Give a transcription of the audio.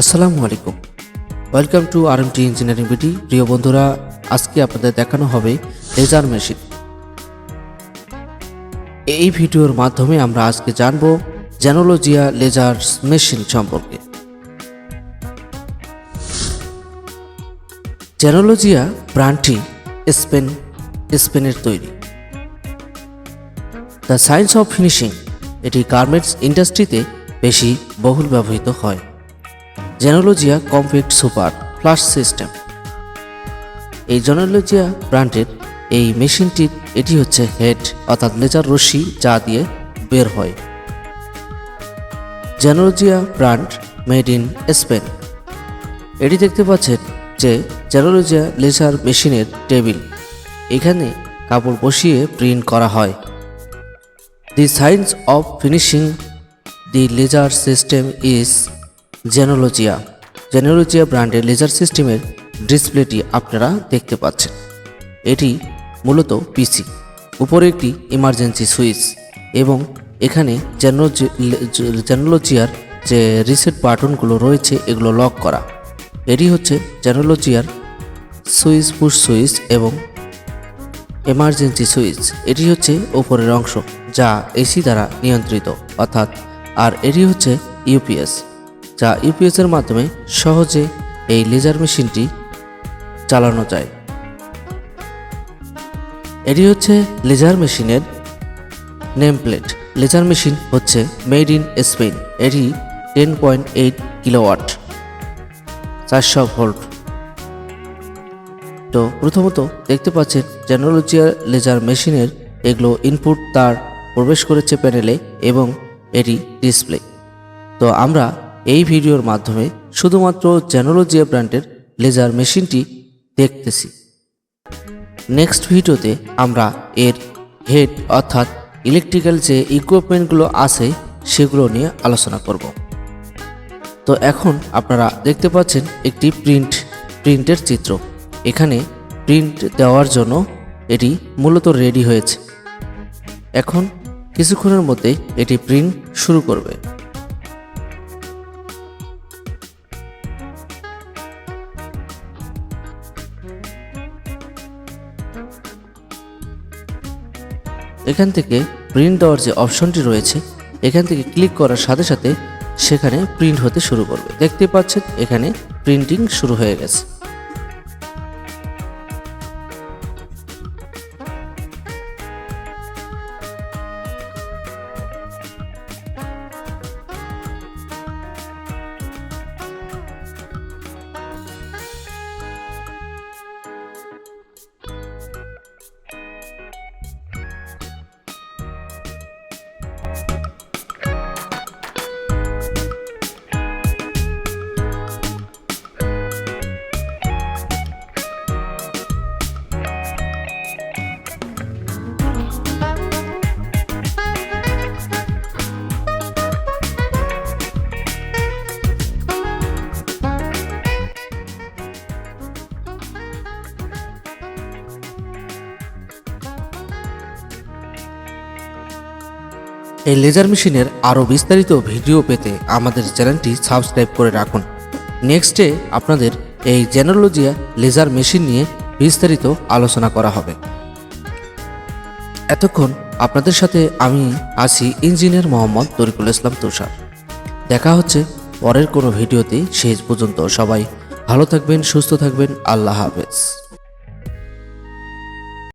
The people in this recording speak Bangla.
আসসালামু আলাইকুম। Welcome to R M T engineering BT প্রিয় বন্ধুরা, আজকে আপনাদের দেখানো হবে লেজার মেশিন এই ভিডিওর মাধ্যমে আমরা আজকে জানব জেনোলজিয়া লেজার মেশিন সম্পর্কে। জেনোলজিয়া ব্র্যান্ডটি স্পেন, স্পেনের তৈরি। দ্য সায়েন্স অফ ফিনিশিং এটি গার্মেন্টস ইন্ডাস্ট্রিতে বেশি বহুল ব্যবহৃত হয়। Genologia complete super flush system এই জেনোলজিয়া ব্র্যান্ডের এই মেশিনটির এটি হচ্ছে হেড অর্থাৎ লেজার রশ্মি যা দিয়ে বের হয়। Genologia brand made in Spain এটি দেখতে পাচ্ছেন যে জেনোলজিয়া লেজার মেশিনের টেবিল। এখানে কাপড় বসিয়ে প্রিন্ট করা হয়। The science of finishing the laser system is Genologia. Genologia ব্র্যান্ডের লেজার সিস্টেমের ডিসপ্লেটি আপনারা দেখতে পাচ্ছেন। এটি মূলত পিসি, উপরে একটি ইমার্জেন্সি সুইচ এবং এখানে জেনোলজি, জেনোলজিয়ার যে রিসেট বাটনগুলো রয়েছে, এগুলো লক করা। এটি হচ্ছে জেনোলজিয়ার সুইচ পুশ সুইচ এবং এমার্জেন্সি সুইচ। এটি হচ্ছে ওপরের অংশ যা এসি দ্বারা নিয়ন্ত্রিত, অর্থাৎ, আর এটি হচ্ছে ইউপিএস। যা ইউপিএস এর মাধ্যমে সহজে এই লেজার মেশিনটি চালানো যায়। এটি হচ্ছে লেজার মেশিনের নেম প্লেট লেজার মেশিন হচ্ছে মেড ইন স্পেন। এটি টেন পয়েন্ট এইট কিলোওয়াট, চারশো ভোল্ট। তো প্রথমত দেখতে পাচ্ছেন জেনোলজিয়ার লেজার মেশিনের এগুলো ইনপুট তার প্রবেশ করেছে প্যানেলে এবং এটি ডিসপ্লে তো আমরা এই ভিডিওর মাধ্যমে শুধুমাত্র জেনোলজিয়া ব্র্যান্ডের লেজার মেশিনটি দেখতেছি। নেক্সট ভিডিওতে আমরা এর হেড অর্থাৎ ইলেকট্রিক্যাল যে ইকুইপমেন্টগুলো আছে সেগুলো নিয়ে আলোচনা করব। তো এখন আপনারা দেখতে পাচ্ছেন একটি প্রিন্ট প্রিন্টের চিত্র। এখানে প্রিন্ট দেওয়ার জন্য এটি মূলত রেডি হয়েছে। এখন কিছুক্ষণের মধ্যে এটি প্রিন্ট শুরু করবে। এখান থেকে প্রিন্ট দেওয়ার যে অপশনটি রয়েছে, এখান থেকে ক্লিক করার সাথে সাথে সেখানে প্রিন্ট হতে শুরু করবে। দেখতে পাচ্ছেন, এখানে প্রিন্টিং শুরু হয়ে গেছে। এই লেজার মেশিনের আরও বিস্তারিত ভিডিও পেতে আমাদের চ্যানেলটি সাবস্ক্রাইব করে রাখুন। নেক্সটে আপনাদের এই জেনোলজিয়া লেজার মেশিন নিয়ে বিস্তারিত আলোচনা করা হবে। এতক্ষণ আপনাদের সাথে আমি আছি ইঞ্জিনিয়ার মোহাম্মদ তরিকুল ইসলাম তুষার। দেখা হচ্ছে পরের কোনো ভিডিওতে শেষ পর্যন্ত সবাই ভালো থাকবেন, সুস্থ থাকবেন। আল্লাহ হাফেজ।